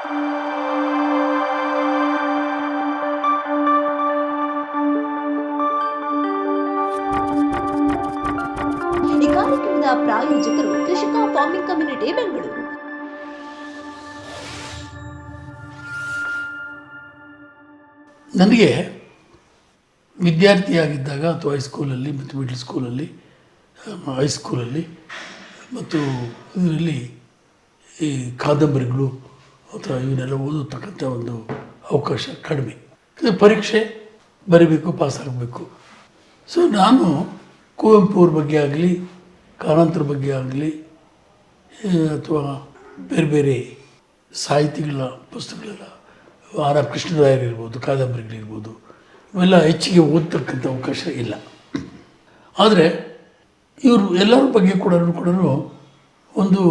ಈ ಕಾರ್ಯಕ್ರಮದ ಪ್ರಾಯೋಜಕರು ಕೃಷಿಕ ಫಾರ್ಮಿಂಗ್ ಕಮ್ಯುನಿಟಿ ಬೆಂಗಳೂರು. ನನಗೆ ವಿದ್ಯಾರ್ಥಿಯಾಗಿದ್ದಾಗ ಅಥವಾ ಹೈಸ್ಕೂಲಲ್ಲಿ ಮತ್ತು ಮಿಡ್ಲ್ ಸ್ಕೂಲಲ್ಲಿ ಹೈಸ್ಕೂಲಲ್ಲಿ ಮತ್ತು ಇದರಲ್ಲಿ ಈ ಕಾದಂಬರಿಗಳು ಅಥವಾ ಇವನ್ನೆಲ್ಲ ಓದತಕ್ಕಂಥ ಒಂದು ಅವಕಾಶ ಕಡಿಮೆ. ಇದು ಪರೀಕ್ಷೆ ಬರೀಬೇಕು, ಪಾಸಾಗಬೇಕು. ಸೊ ನಾನು ಕುವೆಂಪು ಅವ್ರ ಬಗ್ಗೆ ಆಗಲಿ ಕಾರಂತರ ಬಗ್ಗೆ ಆಗಲಿ ಅಥವಾ ಬೇರೆ ಬೇರೆ ಸಾಹಿತಿಗಳ ಪುಸ್ತಕಗಳೆಲ್ಲ ಆರ್ ಆರ್ ಕೃಷ್ಣರಾಯರಿರ್ಬೋದು ಕಾದಂಬರಿಗಳಿರ್ಬೋದು ಇವೆಲ್ಲ ಹೆಚ್ಚಿಗೆ ಓದ್ತಕ್ಕಂಥ ಅವಕಾಶ ಇಲ್ಲ. ಆದರೆ ಇವರು ಎಲ್ಲರ ಬಗ್ಗೆ ಕೂಡ ಕೂಡ ಒಂದು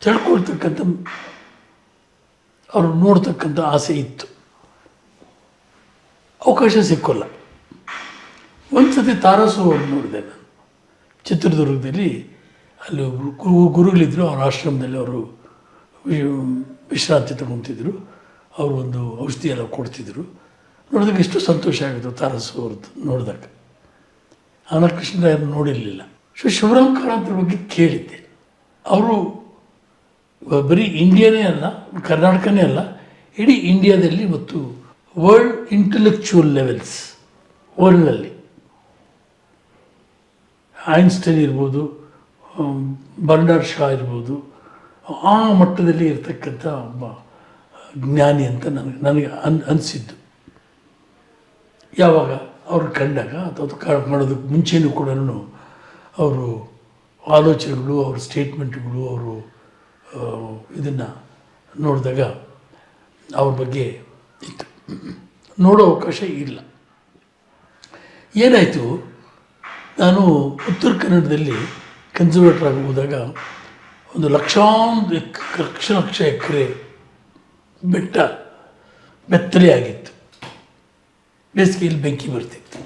ತಿಳ್ಕೊಳ್ತಕ್ಕಂಥ ಅವರು ನೋಡ್ತಕ್ಕಂಥ ಆಸೆ ಇತ್ತು. ಅವಕಾಶ ಸಿಕ್ಕೋಲ್ಲ. ಒಂದು ಸತಿ ತಾರಸು ನೋಡಿದೆ ನಾನು. ಚಿತ್ರದುರ್ಗದಲ್ಲಿ ಅಲ್ಲಿ ಒಬ್ಬರು ಗುರು ಗುರುಗಳಿದ್ದರು ಅವ್ರ ಆಶ್ರಮದಲ್ಲಿ ಅವರು ವಿಶ್ರಾಂತಿ ತಗೊತಿದ್ರು. ಅವರು ಒಂದು ಔಷಧಿ ಎಲ್ಲ ಕೊಡ್ತಿದ್ರು. ನೋಡಿದಾಗ ಎಷ್ಟು ಸಂತೋಷ ಆಗಿತ್ತು ತಾರಸು ಅವ್ರದ್ದು ನೋಡಿದಾಗ. ಆನಂದ ಕೃಷ್ಣರಾಯರು ನೋಡಿರಲಿಲ್ಲ. ಸೊ ಶಿವರಾಮ್ ಕಾರಂತರ ಬಗ್ಗೆ ಕೇಳಿದ್ದೆ. ಅವರು ಬರೀ ಇಂಡಿಯಾನೇ ಅಲ್ಲ ಕರ್ನಾಟಕನೇ ಅಲ್ಲ ಇಡೀ ಇಂಡಿಯಾದಲ್ಲಿ ಮತ್ತು ವರ್ಲ್ಡ್ ಇಂಟೆಲೆಕ್ಚುವಲ್ ಲೆವೆಲ್ಸ್ ವರ್ಲ್ಡ್ನಲ್ಲಿ ಐನ್ಸ್ಟೈನ್ ಇರ್ಬೋದು ಆಮ್, ಬರ್ನಾರ್ಡ್ ಶಾ ಇರ್ಬೋದು ಆ ಮಟ್ಟದಲ್ಲಿ ಇರ್ತಕ್ಕಂಥ ಒಬ್ಬ ಜ್ಞಾನಿ ಅಂತ ನನಗೆ ನನಗೆ ಅನ್ ಅನಿಸಿದ್ದು. ಯಾವಾಗ ಅವ್ರು ಕಂಡಾಗ ಅಥವಾ ಮಾಡೋದಕ್ಕೆ ಮುಂಚೆಯೂ ಕೂಡ ಅವರು ಆಲೋಚನೆಗಳು ಅವ್ರ ಸ್ಟೇಟ್ಮೆಂಟ್ಗಳು ಅವರು ಇದನ್ನು ನೋಡಿದಾಗ ಅವ್ರ ಬಗ್ಗೆ ಇತ್ತು. ನೋಡೋ ಅವಕಾಶ ಇಲ್ಲ. ಏನಾಯಿತು? ನಾನು ಉತ್ತರ ಕನ್ನಡದಲ್ಲಿ ಕನ್ಸರ್ವೇಟರ್ ಆಗಿ ಹೋದಾಗ ಒಂದು ಲಕ್ಷಾಂತರ ಎಕ್, ಲಕ್ಷ ಲಕ್ಷ ಎಕರೆ ಬೆಟ್ಟ ಬೆತ್ತಲೆ ಆಗಿತ್ತು. ಬೇಸಿಗೆಯಲ್ಲಿ ಬೆಂಕಿ ಬರ್ತಿತ್ತು.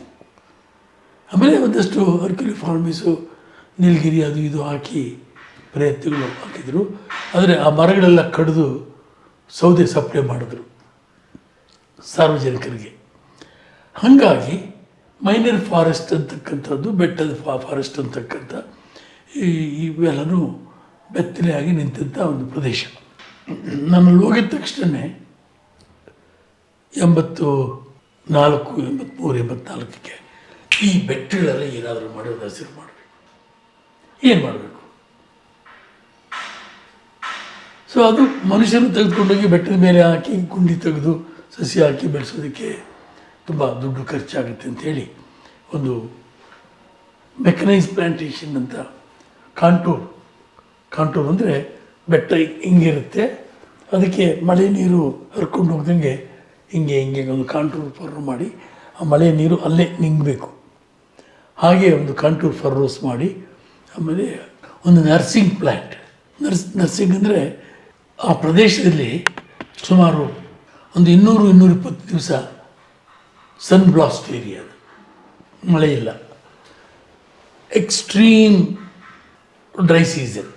ಆಮೇಲೆ ಒಂದಷ್ಟು ಅರ್ಕಿಲಿ ಫಾರ್ಮಿಸು ನೀಲಗಿರಿ ಅದು ಇದು ಹಾಕಿ ಪ್ರಯತ್ನಗಳು ಹಾಕಿದರು. ಆದರೆ ಆ ಮರಗಳೆಲ್ಲ ಕಡಿದು ಸೌದೆ ಸಪ್ಲೈ ಮಾಡಿದ್ರು ಸಾರ್ವಜನಿಕರಿಗೆ. ಹಾಗಾಗಿ ಮೈನರ್ ಫಾರೆಸ್ಟ್ ಅಂತಕ್ಕಂಥದ್ದು, ಬೆಟ್ಟದ ಫಾ, ಫಾರೆಸ್ಟ್ ಅಂತಕ್ಕಂಥ ಈ, ಇವೆಲ್ಲನೂ ಬೆತ್ತಲೆಯಾಗಿ ನಿಂತಿದ್ದ ಒಂದು ಪ್ರದೇಶ. ನಾನು ಹೋಗಿದ ತಕ್ಷಣ ಎಂಬತ್ತು ನಾಲ್ಕು ಎಂಬತ್ತ್ಮೂರು ಎಂಬತ್ನಾಲ್ಕಕ್ಕೆ ಈ ಬೆಟ್ಟಗಳೆಲ್ಲ ಏನಾದರೂ ಮಾಡಿ ಒಂದು ಹಸಿರು ಮಾಡಬೇಕು. ಏನು ಮಾಡಬೇಕು? ಸೊ ಅದು ಮನುಷ್ಯರು ತೆಗೆದುಕೊಂಡೋಗಿ ಬೆಟ್ಟದ ಮೇಲೆ ಹಾಕಿ, ಗುಂಡಿ ತೆಗೆದು ಸಸಿ ಹಾಕಿ ಬೆಳೆಸೋದಕ್ಕೆ ತುಂಬ ದುಡ್ಡು ಖರ್ಚಾಗುತ್ತೆ ಅಂಥೇಳಿ ಒಂದು ಮೆಕನೈಸ್ ಪ್ಲಾಂಟೇಷನ್ ಅಂತ ಕಾಂಟೂರ್. ಕಾಂಟೂರ್ ಅಂದರೆ ಬೆಟ್ಟ ಹಿಂಗಿರುತ್ತೆ. ಅದಕ್ಕೆ ಮಳೆ ನೀರು ಹರ್ಕೊಂಡು ಹೋಗ್ದಂಗೆ ಹಿಂಗೆ ಹಿಂಗೆ ಒಂದು ಕಾಂಟೂರ್ ಫರ್ರು ಮಾಡಿ, ಆ ಮಳೆ ನೀರು ಅಲ್ಲೇ ನಿಂಗಬೇಕು. ಹಾಗೆ ಒಂದು ಕಾಂಟೂರ್ ಫರ್ರೋಸ್ ಮಾಡಿ, ಆಮೇಲೆ ಒಂದು ನರ್ಸಿಂಗ್ ಪ್ಲ್ಯಾಂಟ್ ನರ್ಸ್ ನರ್ಸಿಂಗ್ ಅಂದರೆ ಆ ಪ್ರದೇಶದಲ್ಲಿ ಸುಮಾರು ಒಂದು ಇನ್ನೂರು, ಇನ್ನೂರಿಪ್ಪತ್ತು ದಿವಸ ಸನ್ ಬ್ಲಾಸ್ಟ್ ಏರಿಯಾ ಮಳೆ ಇಲ್ಲ. ಎಕ್ಸ್ಟ್ರೀಮ್ ಡ್ರೈ ಸೀಸನ್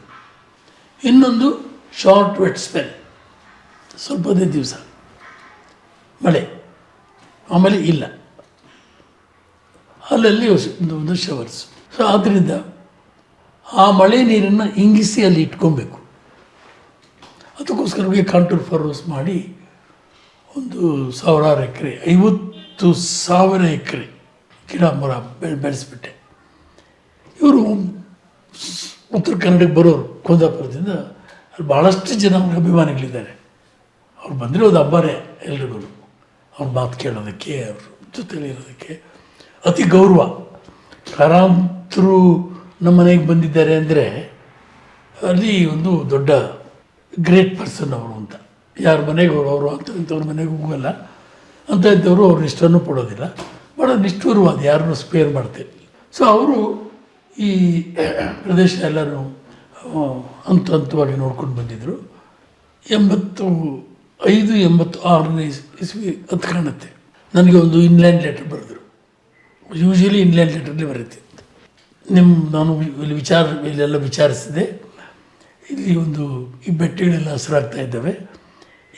ಇನ್ನೊಂದು ಶಾರ್ಟ್ ವೆಟ್ ಸ್ಪೆಲ್ ಸ್ವಲ್ಪದೇ ದಿವಸ. ಮಳೆ. ಆಮೇಲೆ ಇಲ್ಲ. ಅಲ್ಲಲ್ಲಿ ಒಂದು ಒಂದು ಶವರ್ಸ್ ಸೊ ಆದ್ದರಿಂದ ಆ ಮಳೆ ನೀರನ್ನು ಇಂಗಿಸಿ ಅಲ್ಲಿ ಇಟ್ಕೊಬೇಕು. ಅದಕ್ಕೋಸ್ಕರವಾಗಿ ಕಾಂಟೂರ್ ಫಾರ್ಮರ್ಸ್ ಮಾಡಿ ಒಂದು ಸಾವಿರಾರು ಎಕರೆ, ಐವತ್ತು ಸಾವಿರ ಎಕರೆ ಗಿಡ ಮರ ಬೆಳೆ ಬೆಳೆಸಿಬಿಟ್ಟೆ. ಇವರು ಉತ್ತರ ಕನ್ನಡಕ್ಕೆ ಬರೋರು, ಕುಂದಾಪುರದಿಂದ ಅಲ್ಲಿ ಭಾಳಷ್ಟು ಜನ ಅವ್ರಿಗೆ ಅಭಿಮಾನಿಗಳಿದ್ದಾರೆ. ಅವ್ರು ಬಂದರೆ ಒಂದು ಹಬ್ಬನೇ ಎಲ್ರಿಗೂ. ಅವ್ರ ಮಾತು ಕೇಳೋದಕ್ಕೆ, ಅವ್ರ ಜೊತೆಲಿ ಇರೋದಕ್ಕೆ ಅತಿ ಗೌರವ. ಕಾರಾಂತರು ನಮ್ಮ ಮನೆಗೆ ಬಂದಿದ್ದಾರೆ ಅಂದರೆ ಅಲ್ಲಿ ಒಂದು ದೊಡ್ಡ ಗ್ರೇಟ್ ಪರ್ಸನ್ ಅವರು ಅಂತ. ಯಾರ ಮನೆಗೆ ಹೋಗೋರು ಅಂತ ಇಂಥವ್ರ ಮನೆಗೆ ಹೋಗಲ್ಲ ಅಂತ ಇದ್ದವರು ಅವ್ರ ಇಷ್ಟನೂ ಪಡೋದಿಲ್ಲ. ಭಾಳ ನಿಷ್ಠುರವಾದ, ಯಾರನ್ನೂ ಸ್ಪೇರ್ ಮಾಡ್ತೇವೆ ಸೊ ಅವರು ಈ ಪ್ರದೇಶ ಎಲ್ಲರೂ ಹಂತ ಹಂತವಾಗಿ ನೋಡ್ಕೊಂಡು ಬಂದಿದ್ದರು ಎಂಬತ್ತು ಐದು ಎಂಬತ್ತು ಆರನೇ ಇಸ್- ಇಸ್ವಿ ಅದು ಕಾಣುತ್ತೆ. ನನಗೆ ಒಂದು ಇನ್ಲ್ಯಾಂಡ್ ಲೆಟರ್ ಬರೆದರು. ಯೂಶ್ವಲಿ ಇನ್ಲ್ಯಾಂಡ್ ಲೆಟ್ರಲ್ಲಿ ಬರುತ್ತೆ ನಿಮ್ಮ ನಾನು ಇಲ್ಲಿ ವಿಚಾರ, ಇಲ್ಲೆಲ್ಲ ವಿಚಾರಿಸಿದೆ. ಇಲ್ಲಿ ಒಂದು ಈ ಬೆಟ್ಟಗಳೆಲ್ಲ ಹಸಿರಾಗ್ತಾ ಇದ್ದಾವೆ.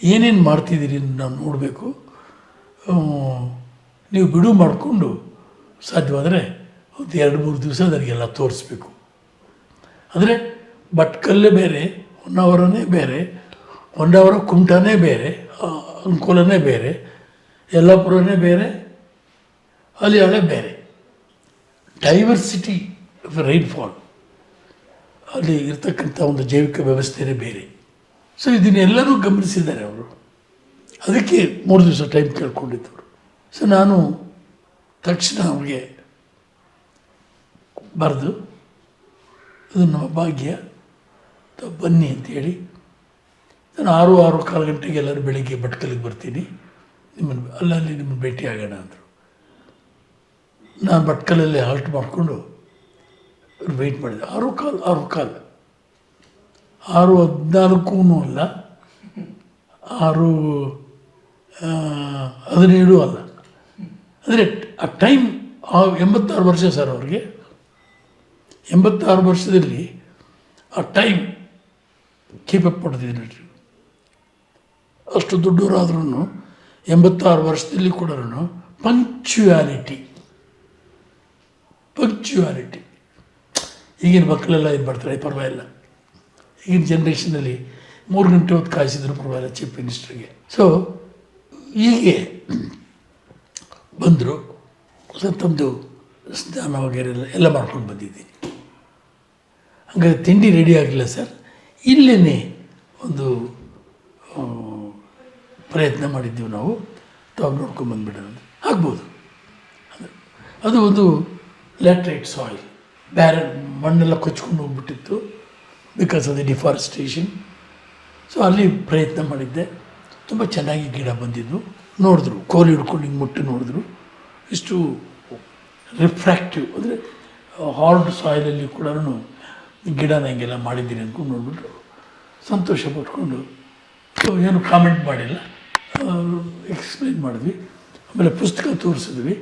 ಏನೇನು ಮಾಡ್ತಿದ್ದೀರಿ ನಾವು ನೋಡಬೇಕು. ನೀವು ಬಿಡು ಮಾಡಿಕೊಂಡು ಸಾಧ್ಯವಾದರೆ ಒಂದು ಎರಡು ಮೂರು ದಿವಸ ನನಗೆಲ್ಲ ತೋರಿಸ್ಬೇಕು. ಅಂದರೆ ಭಟ್ಕಲ್ಲೇ ಬೇರೆ, ಹೊನ್ನಾವರನೇ ಬೇರೆ, ಹೊನ್ನಾವರ ಕುಮಟಾನೇ ಬೇರೆ ಅಂಕೋಲನೇ ಬೇರೆ, ಯಲ್ಲಾಪುರನೇ ಬೇರೆ ಅಲ್ಲಿ ಹಳೆ ಬೇರೆ. ಡೈವರ್ಸಿಟಿ ಆಫ್ ರೈನ್ಫಾಲ್ ಅಲ್ಲಿ ಇರ್ತಕ್ಕಂಥ ಒಂದು ಜೈವಿಕ ವ್ಯವಸ್ಥೆನೇ ಬೇರೆ. ಸೊ ಇದನ್ನೆಲ್ಲರೂ ಗಮನಿಸಿದ್ದಾರೆ ಅವರು. ಅದಕ್ಕೆ ಮೂರು ದಿವಸ ಟೈಮ್ ಕೇಳ್ಕೊಂಡಿದ್ದವರು. ಸೊ ನಾನು ತಕ್ಷಣ ಅವ್ರಿಗೆ ಬರೆದು ಅದು ನಮ್ಮ ಭಾಗ್ಯ ಬನ್ನಿ ಅಂತೇಳಿ ನಾನು ಆರು ಆರು ಕಾಲು ಗಂಟೆಗೆ ಎಲ್ಲರೂ ಬೆಳಗ್ಗೆ ಭಟ್ಕಲಿಗೆ ಬರ್ತೀನಿ. ನಿಮ್ಮನ್ನು, ಅಲ್ಲಲ್ಲಿ ನಿಮ್ಮನ್ನು ಭೇಟಿ ಆಗೋಣ ಅಂದರು. ನಾನು ಭಟ್ಕಲಲ್ಲಿ ಹಾಲ್ಟ್ ಮಾಡಿಕೊಂಡು ವೆಯ್ಟ್ ಮಾಡಿದೆ. ಆರು ಕಾಲು ಆರು ಕಾಲು. ಆರು ಹದಿನಾಲ್ಕೂ ಅಲ್ಲ. ಆರು ಹದಿನೇಳು ಅಲ್ಲ. ಅಂದರೆ ಆ ಟೈಮ್ ಆ ಎಂಬತ್ತಾರು ವರ್ಷ ಸರ್ ಅವ್ರಿಗೆ. ಎಂಬತ್ತಾರು ವರ್ಷದಲ್ಲಿ ಆ ಟೈಮ್ ಕೀಪಪ್ ಮಾಡಿದ್ದೀನಿ ಅಷ್ಟು ದೊಡ್ಡವರಾದ್ರೂ ಎಂಬತ್ತಾರು ವರ್ಷದಲ್ಲಿ ಕೂಡ ಪಂಕ್ಚುಯಾಲಿಟಿ ಪಂಕ್ಚುಯಾಲಿಟಿ ಈಗಿನ ಮಕ್ಕಳೆಲ್ಲ ಇದು ಮಾಡ್ತಾರೆ? ಪರವಾಗಿಲ್ಲ. ಈಗಿನ ಜನ್ರೇಷನಲ್ಲಿ ಮೂರು ಗಂಟೆ ಹೊತ್ತು ಕಾಯಿಸಿದ್ರು ಪರವಾಗಿಲ್ಲ ಚೀಫ್ ಮಿನಿಸ್ಟ್ರಿಗೆ ಸೊ ಹೀಗೆ ಬಂದರು. ಸ್ವಲ್ಪ ತಮ್ಮದು ಸ್ನಾನ ವಗೇರೆ ಎಲ್ಲ ಮಾಡ್ಕೊಂಡು ಬಂದಿದ್ದೀನಿ. ಹಂಗಾದ್ರೆ ತಿಂಡಿ ರೆಡಿ ಆಗಲಿಲ್ಲ ಸರ್. ಇಲ್ಲೇ ಒಂದು ಪ್ರಯತ್ನ ಮಾಡಿದ್ದೀವಿ ನಾವು. ತಾವು ನೋಡ್ಕೊಂಡು ಬಂದುಬಿಡೋಣ ಆಗ್ಬೋದು. ಅದು- ಅದು ಒಂದು ಲ್ಯಾಟ್ರೈಟ್ ಸಾಯಿಲ್ ಬೇರೆ ಮಣ್ಣೆಲ್ಲ ಕೊಚ್ಕೊಂಡು ಹೋಗ್ಬಿಟ್ಟಿತ್ತು because of the deforestation so ಅಲ್ಲಿ ಪ್ರಯತ್ನ ಮಾಡಿದ್ದೆ. ತುಂಬ ಚೆನ್ನಾಗಿ ಗಿಡ ಬಂದಿದ್ದು. ನೋಡಿದ್ರು, ಕೋಲಿ ಹಿಡ್ಕೊಂಡು ಹಿಂಗೆ ಮುಟ್ಟಿ ನೋಡಿದ್ರು. ಇಷ್ಟು ರಿಫ್ರ್ಯಾಕ್ಟಿವ್ ಅಂದರೆ ಹಾರ್ಡ್ ಸಾಯಿಲಲ್ಲಿ ಕೂಡ ಗಿಡನ ಹಿಂಗೆಲ್ಲ ಮಾಡಿದ್ದೀನಿ ಅಂದ್ಕೊಂಡು ನೋಡಿಬಿಟ್ಟು ಸಂತೋಷ ಪಟ್ಕೊಂಡು. ಸೊ ಏನು ಕಾಮೆಂಟ್ ಮಾಡಿಲ್ಲ. ಎಕ್ಸ್ಪ್ಲೈನ್ ಮಾಡಿದ್ವಿ. ಆಮೇಲೆ ಪುಸ್ತಕ ತೋರಿಸಿದ್ವಿ.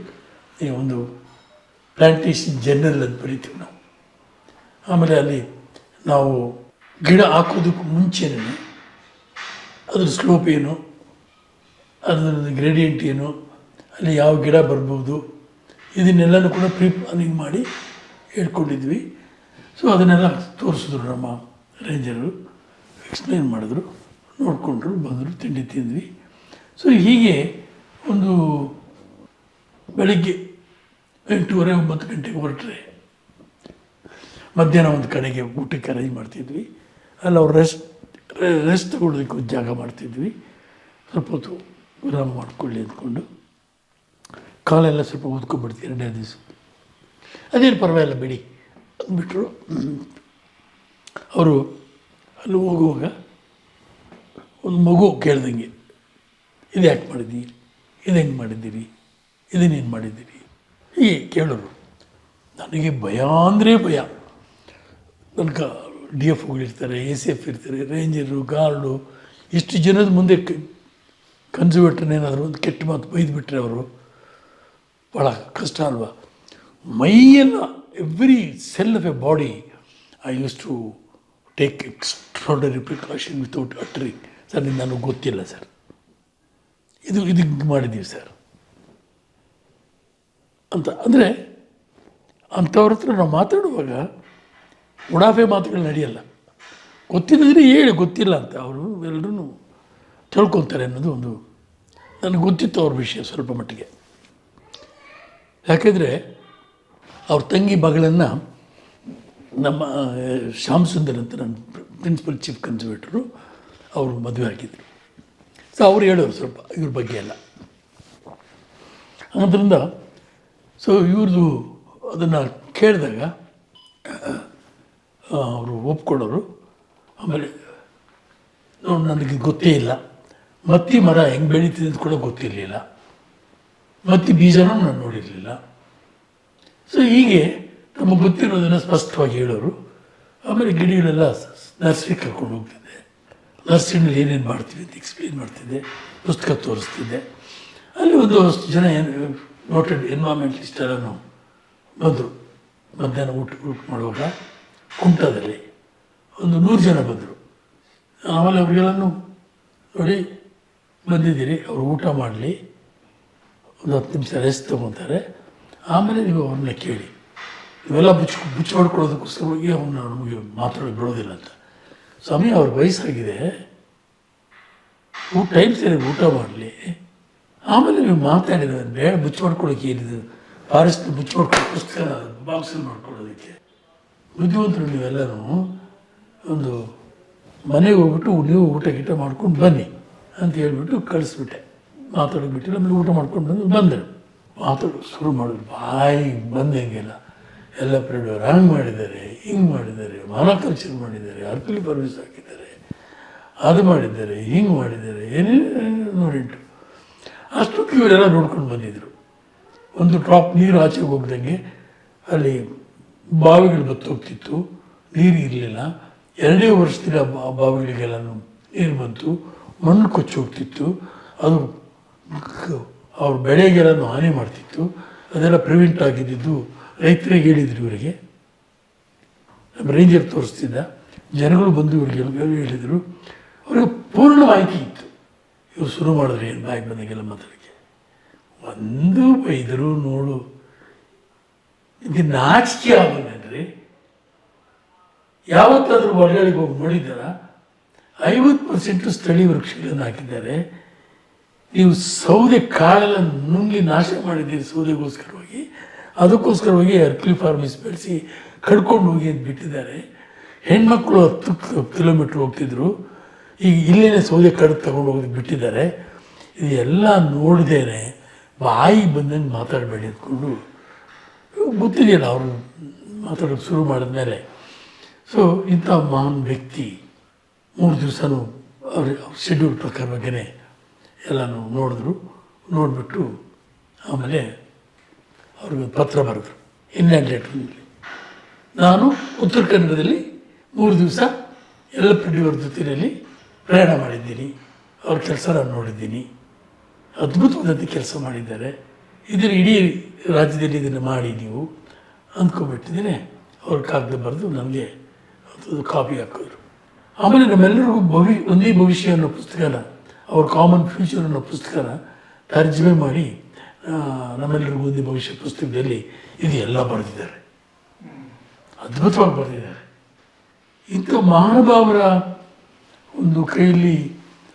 ಈ ಒಂದು ಪ್ಲ್ಯಾಂಟೇಷನ್ ಜನರಲ್ ಅಂತ ಬರಿತೀವಿ ನಾವು. ಆಮೇಲೆ ಅಲ್ಲಿ ನಾವು ಗಿಡ ಹಾಕೋದಕ್ಕೂ ಮುಂಚೆನೇ ಅದ್ರ ಸ್ಲೋಪ್ ಏನು ಅದರ ಗ್ರೇಡಿಯಂಟ್ ಏನು, ಅಲ್ಲಿ ಯಾವ ಗಿಡ ಬರ್ಬೋದು, ಇದನ್ನೆಲ್ಲನೂ ಕೂಡ ಪ್ರೀ ಪ್ಲಾನಿಂಗ್ ಮಾಡಿ ಹೇಳ್ಕೊಂಡಿದ್ವಿ. ಸೊ ಅದನ್ನೆಲ್ಲ ತೋರಿಸಿದ್ರು ನಮ್ಮ ರೇಂಜರು ಎಕ್ಸ್ಪ್ಲೈನ್ ಮಾಡಿದ್ರು, ನೋಡಿಕೊಂಡ್ರು, ಬಂದರು, ತಿಂಡಿ ತಿಂದ್ವಿ. ಸೊ ಹೀಗೆ ಒಂದು ಬೆಳಗ್ಗೆ ಎಂಟೂವರೆ ಒಂಬತ್ತು ಗಂಟೆಗೆ ಹೊರಟ್ರೆ. ಮಧ್ಯಾಹ್ನ ಒಂದು ಕಡೆಗೆ ಊಟಕ್ಕೆ ಅರೇಂಜ್ ಮಾಡ್ತಿದ್ವಿ. ಅಲ್ಲಿ ಅವ್ರು ರೆಸ್ಟ್ ರೆಸ್ಟ್ ತಗೊಳ್ಳೋದಕ್ಕೆ ಜಾಗ ಮಾಡ್ತಿದ್ವಿ. ಸ್ವಲ್ಪ ಹೊತ್ತು ವಿರಾಮ ಮಾಡ್ಕೊಳ್ಳಿ ಅಂದ್ಕೊಂಡು. ಕಾಲೆಲ್ಲ ಸ್ವಲ್ಪ ಓದ್ಕೊಂಡ್ಬಿಡ್ತೀವಿ ಎರಡೇ ದಿವಸ. ಅದೇನು ಪರವಾಗಿಲ್ಲ ಬಿಡಿ. ಅಂದ್ಬಿಟ್ರು ಅವರು ಅಲ್ಲಿ ಹೋಗುವಾಗ ಒಂದು ಮಗು ಕೇಳ್ದಂಗೆ, ಇದು ಯಾಕೆ ಮಾಡಿದ್ದೀರಿ ಇದು ಹೆಂಗೆ ಮಾಡಿದ್ದೀರಿ? ಇದನ್ನೇನು ಮಾಡಿದ್ದೀರಿ? ಕೇಳೋರು, ನನಗೆ ಭಯ ಅಂದರೆ ಭಯ. ನನಗೆ ಡಿ ಎಫ್ ಇರ್ತಾರೆ ಎ ಸಿ ಎಫ್ ಇರ್ತಾರೆ ರೇಂಜರು ಗಾರ್ಡು ಇಷ್ಟು ಜನದ ಮುಂದೆ ಏನಾದರೂ ಒಂದು ಕೆಟ್ಟ ಮಾತು ಬೈದುಬಿಟ್ರೆ ಅವರು ಭಾಳ ಕಷ್ಟ ಅಲ್ವಾ? ಮೈಯೆಲ್ಲ every cell of a body I use to take extraordinary precaution without uttering sir ನನಗೆ ಗೊತ್ತಿಲ್ಲ ಸರ್. ಇದು ಇದಕ್ಕೆ ಮಾಡಿದ್ದೀವಿ ಸರ್. ಅಂತ. ಅಂದರೆ ಅಂಥವ್ರ ಹತ್ರ ನಾವು ಮಾತಾಡುವಾಗ ಉಡಾಫೆ ಮಾತುಗಳು ನಡೆಯಲ್ಲ. ಗೊತ್ತಿಲ್ಲದ್ರೆ ಹೇಳಿ, ಗೊತ್ತಿಲ್ಲ ಅಂತ ಅವರು ಎಲ್ಲರೂ ತಿಳ್ಕೊತಾರೆ ಅನ್ನೋದು ಒಂದು ನನಗೆ ಗೊತ್ತಿತ್ತು ಅವ್ರ ವಿಷಯ ಸ್ವಲ್ಪ ಮಟ್ಟಿಗೆ. ಯಾಕೆಂದರೆ ಅವ್ರ ತಂಗಿ ಮಗಳನ್ನು ನಮ್ಮ ಶ್ಯಾಮ್ ಸುಂದರ್ ಅಂತ ನನ್ನ ಪ್ರಿನ್ಸಿಪಲ್ ಚೀಫ್ ಕನ್ಸರ್ವೇಟರು ಅವರು ಮದುವೆ ಆಗಿದ್ದರು ಸೊ ಅವ್ರು ಹೇಳೋರು ಸ್ವಲ್ಪ ಇವ್ರ ಬಗ್ಗೆ ಎಲ್ಲ. ಆದ್ದರಿಂದ ಸೊ ಇವ್ರದ್ದು ಅದನ್ನು ಕೇಳಿದಾಗ ಅವರು ಒಪ್ಕೊಳ್ಳೋರು ಆಮೇಲೆ ನನಗೆ ಗೊತ್ತೇ ಇಲ್ಲ. ಮತ್ತಿ ಮರ ಹೆಂಗೆ ಬೆಳೀತಿದೆ ಅಂತ ಕೂಡ ಗೊತ್ತಿರಲಿಲ್ಲ. ಮತ್ತಿ ಬೀಜನೂ ನಾನು ನೋಡಿರಲಿಲ್ಲ. ಸೊ ಹೀಗೆ ನಮಗೆ ಗೊತ್ತಿರೋದನ್ನು ಸ್ಪಷ್ಟವಾಗಿ ಹೇಳೋರು. ಆಮೇಲೆ ಗಿಡಗಳೆಲ್ಲ ನರ್ಸರಿ ಕರ್ಕೊಂಡು ಹೋಗ್ತಿದ್ದೆ. ನರ್ಸರಿನಲ್ಲಿ ಏನೇನು ಮಾಡ್ತೀವಿ ಅಂತ ಎಕ್ಸ್ಪ್ಲೇನ್ ಮಾಡ್ತಿದ್ದೆ. ಪುಸ್ತಕ ತೋರಿಸ್ತಿದ್ದೆ. ಅಲ್ಲಿ ಒಂದು ಜನ ಏನು ನೋಟೆಡ್ ಎನ್ವಾಮೆಂಟಲಿಸ್ಟ್ ಎಲ್ಲನೂ ಬಂದರು. ಮಧ್ಯಾಹ್ನ ಊಟ ಊಟ ಮಾಡುವಾಗ ಕುಂಟದಲ್ಲಿ ಒಂದು ನೂರು ಜನ ಬಂದರು. ಆಮೇಲೆ ಅವರಿಗೆಲ್ಲನೂ ನೋಡಿ, ಬಂದಿದ್ದೀರಿ, ಅವರು ಊಟ ಮಾಡಲಿ. ಒಂದು ಹತ್ತು ನಿಮಿಷ ರೆಸ್ಟ್ ತೊಗೊತಾರೆ. ಆಮೇಲೆ ನೀವು ಅವ್ರನ್ನ ಕೇಳಿ. ಇವೆಲ್ಲ ಬುಚ್ಚು ಮುಚ್ಚಿ ಮಾಡ್ಕೊಳ್ಳೋದಕ್ಕೋಸ್ಕರವಾಗಿ ಅವನ್ನ ನಮಗೆ ಮಾತಾಡೋಕೆ ಬಿಡೋದಿಲ್ಲ ಅಂತ. ಸ್ವಾಮಿ, ಅವ್ರ ವಯಸ್ಸಾಗಿದೆ. ಊಟ ಟೈಮ್ ಸರಿ ಊಟ ಮಾಡಲಿ. ಆಮೇಲೆ ನೀವು ಮಾತಾಡಿದ್ರೆ ಬೇಡ ಮುಚ್ಚಿ ಮಾಡ್ಕೊಳ್ಳೋಕೆ ಏನಿದೆ? ಫಾರೆಸ್ಟ್ ಮುಚ್ಚಿ ಮಾಡ್ಕೊಳ್ಳೋ ಪುಸ್ತಕ ಬಾಕ್ಸಲ್ಲಿ ಮಾಡ್ಕೊಳ್ಳೋದಕ್ಕೆ. ಬುದ್ಧಿವಂತರು ನೀವೆಲ್ಲರೂ ಒಂದು ಮನೆಗೆ ಹೋಗ್ಬಿಟ್ಟು ನೀವು ಊಟ ಗೀಟ ಮಾಡ್ಕೊಂಡು ಬನ್ನಿ ಅಂತ ಹೇಳ್ಬಿಟ್ಟು ಕಳಿಸ್ಬಿಟ್ಟೆ. ಮಾತಾಡೋಕೆ ಬಿಟ್ಟಿಲ್ಲ ಆಮೇಲೆ ಊಟ ಮಾಡ್ಕೊಂಡು ಬಂದು ಬಂದರು. ಮಾತಾಡೋಕೆ ಶುರು ಮಾಡಿದ್ರು. ಬಾಯಿ ಬಂದಂಗೆಲ್ಲ ಎಲ್ಲ ಪ್ರೇಡ್ ಹಂಗೆ ಮಾಡಿದ್ದಾರೆ, ಹಿಂಗೆ ಮಾಡಿದ್ದಾರೆ ಮಾನಕಲ್ಚರ್ ಮಾಡಿದ್ದಾರೆ ಅರ್ಪಿಲಿ ಪರ್ವಿಸ್ ಹಾಕಿದ್ದಾರೆ, ಅದು ಮಾಡಿದ್ದಾರೆ, ಹಿಂಗೆ ಮಾಡಿದ್ದಾರೆ, ಏನೇನು ನೋಡಿಂಟು ಅಷ್ಟೊತ್ತು ಇವರೆಲ್ಲ ನೋಡ್ಕೊಂಡು ಬಂದಿದ್ದರು ಒಂದು ಡ್ರಾಪ್ ನೀರು ಆಚೆಗೆ ಹೋಗ್ದಂಗೆ ಅಲ್ಲಿ ಬಾವಿಗಳು ಬತ್ತೋಗ್ತಿತ್ತು ನೀರು ಇರಲಿಲ್ಲ. ಎರಡೇ ವರ್ಷದಿಂದ ಬಾವಿಗಳಿಗೆಲ್ಲ ನೀರು ಬಂತು. ಮಣ್ಣು ಕೊಚ್ಚಿ ಹೋಗ್ತಿತ್ತು. ಅದು ಅವ್ರ ಬೆಳೆಗೆಲ್ಲ ಹಾನಿ ಮಾಡ್ತಿತ್ತು. ಅದೆಲ್ಲ ಪ್ರಿವೆಂಟ್ ಆಗಿದ್ದಿದ್ದು ರೈತರಿಗೆ ಹೇಳಿದ್ರು ಇವರಿಗೆ. ನಮ್ಮ ರೇಂಜರ್ ತೋರಿಸ್ತಿದ್ದ. ಜನಗಳು ಬಂದು ಇವರಿಗೆ ಹೇಳಿದರು. ಅವ್ರಿಗೆ ಪೂರ್ಣ ಮಾಹಿತಿ ಇತ್ತು. ಇವ್ರು ಶುರು ಮಾಡಿದ್ರು ಏನು ಬಾಯಿಗೆ ಬಂದಾಗೆಲ್ಲ ಮಾತಾಡೋಕ್ಕೆ? ಒಂದು ಬೈದರು, ನೋಡು. ಇದು ನಾಚಿಕೆ ಆಗೋದಂದ್ರೆ ಯಾವತ್ತಾದರೂ ಹೊರಗಡೆಗೆ ಹೋಗಿ ನೋಡಿದ್ದಾರ? ಐವತ್ತು ಪರ್ಸೆಂಟು ಸ್ಥಳೀಯ ವೃಕ್ಷಗಳನ್ನು ಹಾಕಿದ್ದಾರೆ. ನೀವು ಸೌದೆ ಕಾಳೆಲ್ಲ ನುಂಗಿ ನಾಶ ಮಾಡಿದ್ದೀರಿ ಸೌದೆಗೋಸ್ಕರವಾಗಿ. ಅದಕ್ಕೋಸ್ಕರವಾಗಿ ಅರ್ಕ್ಲಿ ಫಾರ್ಮಿಸ್ ಬೆಳೆಸಿ ಕಡ್ಕೊಂಡು ಹೋಗಿ ಅಂತ ಬಿಟ್ಟಿದ್ದಾರೆ. ಹೆಣ್ಮಕ್ಳು ಹತ್ತು ಕಿಲೋಮೀಟ್ರ್ ಹೋಗ್ತಿದ್ರು. ಈಗ ಇಲ್ಲಿನ ಸೌದೆ ಕಡ್ದು ತಗೊಂಡು ಹೋಗಿ ಬಿಟ್ಟಿದ್ದಾರೆ. ಇದೆಲ್ಲ ನೋಡ್ದೇನೆ ಬಾಯಿ ಬಂದಂಗೆ ಮಾತಾಡಬೇಡಿ ಅಂದ್ಕೊಂಡು ಗೊತ್ತಿದೆಯಲ್ಲ ಅವರು ಮಾತಾಡೋಕೆ ಶುರು ಮಾಡಿದ್ಮೇಲೆ. ಸೊ ಇಂಥ ಮಹಾನ್ ವ್ಯಕ್ತಿ ಮೂರು ದಿವಸನೂ ಅವ್ರ ಶೆಡ್ಯೂಲ್ ಪ್ರಕಾರವಾಗೇ ಎಲ್ಲನೂ ನೋಡಿದ್ರು. ನೋಡಿಬಿಟ್ಟು ಆಮೇಲೆ ಅವ್ರಿಗೆ ಪತ್ರ ಬರೆದ್ರು. ಇನ್ಲ್ಯಾಂಡ್ ಲೆಟ್ರ್ನಲ್ಲಿ ನಾನು ಉತ್ತರ ಕನ್ನಡದಲ್ಲಿ ಮೂರು ದಿವಸ ಎಲ್ಲ ಅವ್ರ ಜೊತೆಯಲ್ಲಿ ಪ್ರಯಾಣ ಮಾಡಿದ್ದೀನಿ. ಅವ್ರ ಕೆಲಸ ನಾನು ನೋಡಿದ್ದೀನಿ. ಅದ್ಭುತವಾದಂಥ ಕೆಲಸ ಮಾಡಿದ್ದಾರೆ. ಇದನ್ನು ಇಡೀ ರಾಜ್ಯದಲ್ಲಿ ಇದನ್ನು ಮಾಡಿ ನೀವು ಅಂದ್ಕೊಂಬಿಟ್ಟಿದ್ದೀನಿ. ಅವ್ರ ಕಾಗದ ಬರೆದು ನನಗೆ ಅದು ಕಾಪಿ ಹಾಕಿದ್ರು ಆಮೇಲೆ ನಮ್ಮೆಲ್ಲರಿಗೂ ಭವಿ, ಒಂದೇ ಭವಿಷ್ಯ ಅನ್ನೋ ಪುಸ್ತಕನ, ಅವ್ರ ಕಾಮನ್ ಫ್ಯೂಚರ್ ಅನ್ನೋ ಪುಸ್ತಕನ ತರ್ಜಮೆ ಮಾಡಿ ನಮ್ಮೆಲ್ಲರಿಗೂ ಒಂದೇ ಭವಿಷ್ಯ ಪುಸ್ತಕದಲ್ಲಿ ಇದು ಎಲ್ಲ ಬರೆದಿದ್ದಾರೆ. ಅದ್ಭುತವಾಗಿ ಬರೆದಿದ್ದಾರೆ. ಇಂಥ ಮಹಾನುಭಾವರ ಒಂದು ಕೈಯಲ್ಲಿ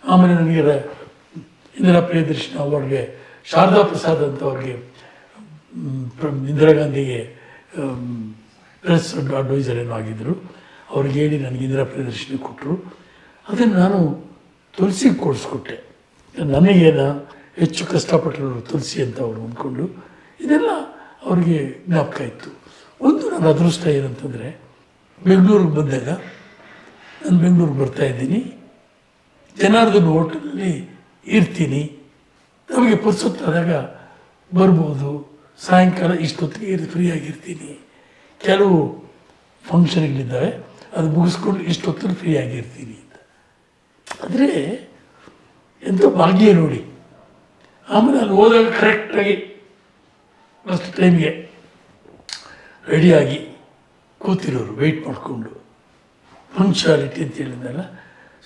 ಆಮೇಲೆ ನನಗೆ ಇಂದಿರಾ ಪ್ರಿಯದರ್ಶನ ಅವ್ರಿಗೆ, ಶಾರದಾ ಪ್ರಸಾದ್ ಅಂತ ಅವ್ರಿಗೆ ಇಂದಿರಾ ಗಾಂಧಿಗೆ ಪ್ರೆಸ್ ಅಡ್ವೈಸರ್ ಏನೋ ಆಗಿದ್ದರು ಅವ್ರಿಗೆ ಹೇಳಿ ನನಗೆ ಇಂದಿರಾ ಪ್ರಿಯದರ್ಶಿನಿ ಕೊಟ್ಟರು ಅದನ್ನು ನಾನು ತುಳಸಿಗೆ ಕೊಡಿಸ್ಕೊಟ್ಟೆ. ನನಗೇನ ಹೆಚ್ಚು ಕಷ್ಟಪಟ್ಟರು ತುಳಸಿ ಅಂತ ಅವರು ಅಂದ್ಕೊಂಡು ಇದೆಲ್ಲ ಅವ್ರಿಗೆ ಜ್ಞಾಪಕ ಇತ್ತು. ಒಂದು ನನ್ನ ಅದೃಷ್ಟ ಏನಂತಂದರೆ, ಬೆಂಗಳೂರಿಗೆ ಬಂದಾಗ ನಾನು ಬೆಂಗಳೂರಿಗೆ ಬರ್ತಾ ಇದ್ದೀನಿ. ಜನಾರ್ದನ್ ಹೋಟೆಲಲ್ಲಿ ಇರ್ತೀನಿ. ನಮಗೆ ಪುರ್ಸೊತ್ತಾದಾಗ ಬರ್ಬೋದು. ಸಾಯಂಕಾಲ ಇಷ್ಟೊತ್ತಿಗೆ ಫ್ರೀ ಆಗಿರ್ತೀನಿ ಕೆಲವು ಫಂಕ್ಷನ್ಗಳಿದ್ದಾವೆ. ಅದು ಮುಗಿಸ್ಕೊಂಡು ಇಷ್ಟೊತ್ತಲ್ಲಿ ಫ್ರೀ ಆಗಿರ್ತೀನಿ ಅಂತ. ಆದರೆ ಎಂಥ ಭಾಗ್ಯ ನೋಡಿ. ಆಮೇಲೆ ಅಲ್ಲಿ ಹೋದಾಗ ಕರೆಕ್ಟಾಗಿ ಫಸ್ಟ್ ಟೈಮ್ಗೆ ರೆಡಿಯಾಗಿ ಕೂತಿರೋರು ವೆಯ್ಟ್ ಮಾಡಿಕೊಂಡು. ಪಂಕ್ಚುಯಾಲಿಟಿ ಅಂತ ಹೇಳಿದ್ನಲ್ಲ.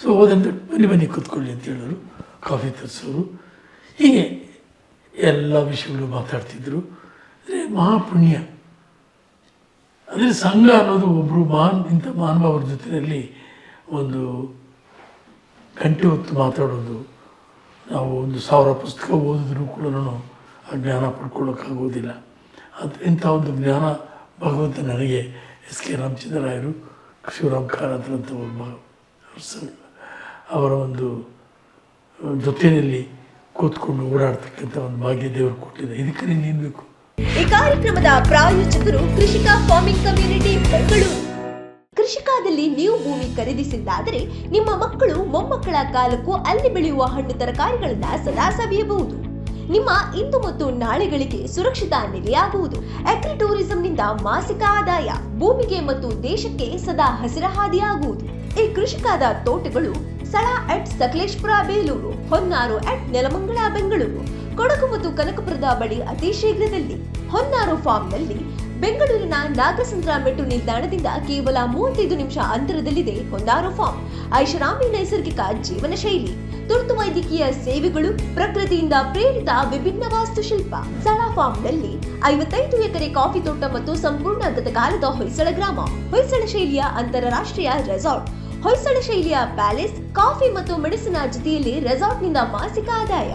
ಸೊ ಹೋದಂತೆ ಮನೆ ಬನ್ನಿ ಕೂತ್ಕೊಳ್ಳಿ ಅಂತ ಹೇಳಿದ್ರು. ಕಾಫಿ ತರಿಸೋರು. ಹೀಗೆ ಎಲ್ಲ ವಿಷಯಗಳು ಮಾತಾಡ್ತಿದ್ರು. ಅಂದರೆ ಮಹಾಪುಣ್ಯ. ಅಂದರೆ ಸಂಘ ಅನ್ನೋದು ಒಬ್ಬರು ಮಹಾನ್, ಇಂಥ ಮಹಾನುಭಾವರ ಜೊತೆಯಲ್ಲಿ ಒಂದು ಗಂಟೆ ಹೊತ್ತು ಮಾತಾಡೋದು. ನಾವು ಒಂದು ಸಾವಿರ ಪುಸ್ತಕ ಓದಿದ್ರೂ ಕೂಡ ಆ ಜ್ಞಾನ ಪಡ್ಕೊಳ್ಳೋಕ್ಕಾಗೋದಿಲ್ಲ. ಅದು ಇಂಥ ಒಂದು ಜ್ಞಾನ ಭಗವಂತ ನನಗೆ ಎಸ್ ಕೆ ರಾಮಚಂದ್ರಾಯರು ಶಿವರಾಮ್ ಕಾರಂತ ಅವರ ಒಂದು ಜೊತೆಯಲ್ಲಿ ಕೂತ್ಕೊಂಡು ಓಡಾಡ್ತಕ್ಕಂಥ ಒಂದು ಭಾಗ್ಯ ದೇವರು ಕೊಟ್ಟಿದೆ. ಇದಕ್ಕೆ ನೀನು ಈ ಕಾರ್ಯಕ್ರಮದ ಪ್ರಾಯೋಜಕರು ಕೃಷಿಕ ಫಾರ್ಮಿಂಗ್ ಕಮ್ಯುನಿಟಿ, ಬೆಂಗಳೂರು. ಕೃಷಿಕಾದಲ್ಲಿ ನೀವು ಭೂಮಿ ಖರೀದಿಸಿದ್ದಾದರೆ ನಿಮ್ಮ ಮಕ್ಕಳು ಮೊಮ್ಮಕ್ಕಳ ಕಾಲಕ್ಕೂ ಅಲ್ಲಿ ಬೆಳೆಯುವ ಹಣ್ಣು ತರಕಾರಿಗಳನ್ನು ಸದಾ ಸವಿಯಬಹುದು. ನಿಮ್ಮ ಇಂದು ಮತ್ತು ನಾಳೆಗಳಿಗೆ ಸುರಕ್ಷಿತ ನೆಲೆಯಾಗುವುದು. ಅಗ್ರಿ ಟೂರಿಸಂನಿಂದ ಮಾಸಿಕ ಆದಾಯ, ಭೂಮಿಗೆ ಮತ್ತು ದೇಶಕ್ಕೆ ಸದಾ ಹಸಿರ ಹಾದಿಯಾಗುವುದು ಈ ಕೃಷಿಕಾದ ತೋಟಗಳು ಸ್ಥಳ ಅಟ್ ಸಕಲೇಶ್ಪುರ, ಬೇಲೂರು, ಹೊನ್ನಾರು ಅಟ್ ನೆಲಮಂಗಳ ಬೆಂಗಳೂರು. ಕೊಡಗು ಮತ್ತು ಕನಕಪುರದ ಬಳಿ ಅತಿ ಶೀಘ್ರದಲ್ಲಿ ಹೊನ್ನಾರು ಫಾರ್ಮ್ನಲ್ಲಿ ಬೆಂಗಳೂರಿನ ನಾಗಸಂದ್ರ ಮೆಟ್ಟು ನಿಲ್ದಾಣದಿಂದ ಕೇವಲ ಮೂವತ್ತೈದು ನಿಮಿಷ ಅಂತರದಲ್ಲಿದೆ ಹೊನ್ನಾರು ಫಾರ್ಮ್. ಐಷಾರಾಮಿ ನೈಸರ್ಗಿಕ ಜೀವನ ಶೈಲಿ ತುರ್ತು ವೈದ್ಯಕೀಯ ಸೇವೆಗಳು, ಪ್ರಕೃತಿಯಿಂದ ಪ್ರೇರಿತ ವಿಭಿನ್ನ ವಾಸ್ತುಶಿಲ್ಪ. ಸಳಾ ಫಾರ್ಮ್ನಲ್ಲಿ ಐವತ್ತೈದು ಎಕರೆ ಕಾಫಿ ತೋಟ ಮತ್ತು ಸಂಪೂರ್ಣ ಗತಕಾಲದ ಹೊಯ್ಸಳ ಗ್ರಾಮ, ಹೊಯ್ಸಳ ಶೈಲಿಯ ಅಂತಾರಾಷ್ಟ್ರೀಯ ರೆಸಾರ್ಟ್. ಹೊಯ್ಸಳ ಶೈಲಿಯ ಪ್ಯಾಲೇಸ್, ಕಾಫಿ ಮತ್ತು ಮೆಣಸಿನ ಜೊತೆಯಲ್ಲಿ ರೆಸಾರ್ಟ್ನಿಂದ ಮಾಸಿಕ ಆದಾಯ.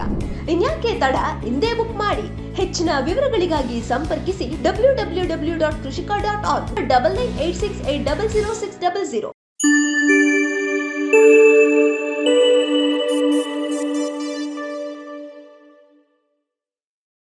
ಇನ್ಯಾಕೆ ತಡ? ಇಂದೇ ಬುಕ್ ಮಾಡಿ. ಹೆಚ್ಚಿನ ವಿವರಗಳಿಗಾಗಿ ಸಂಪರ್ಕಿಸಿ W W W dot Krishika dot R double nine eight six eight double zero six double zero.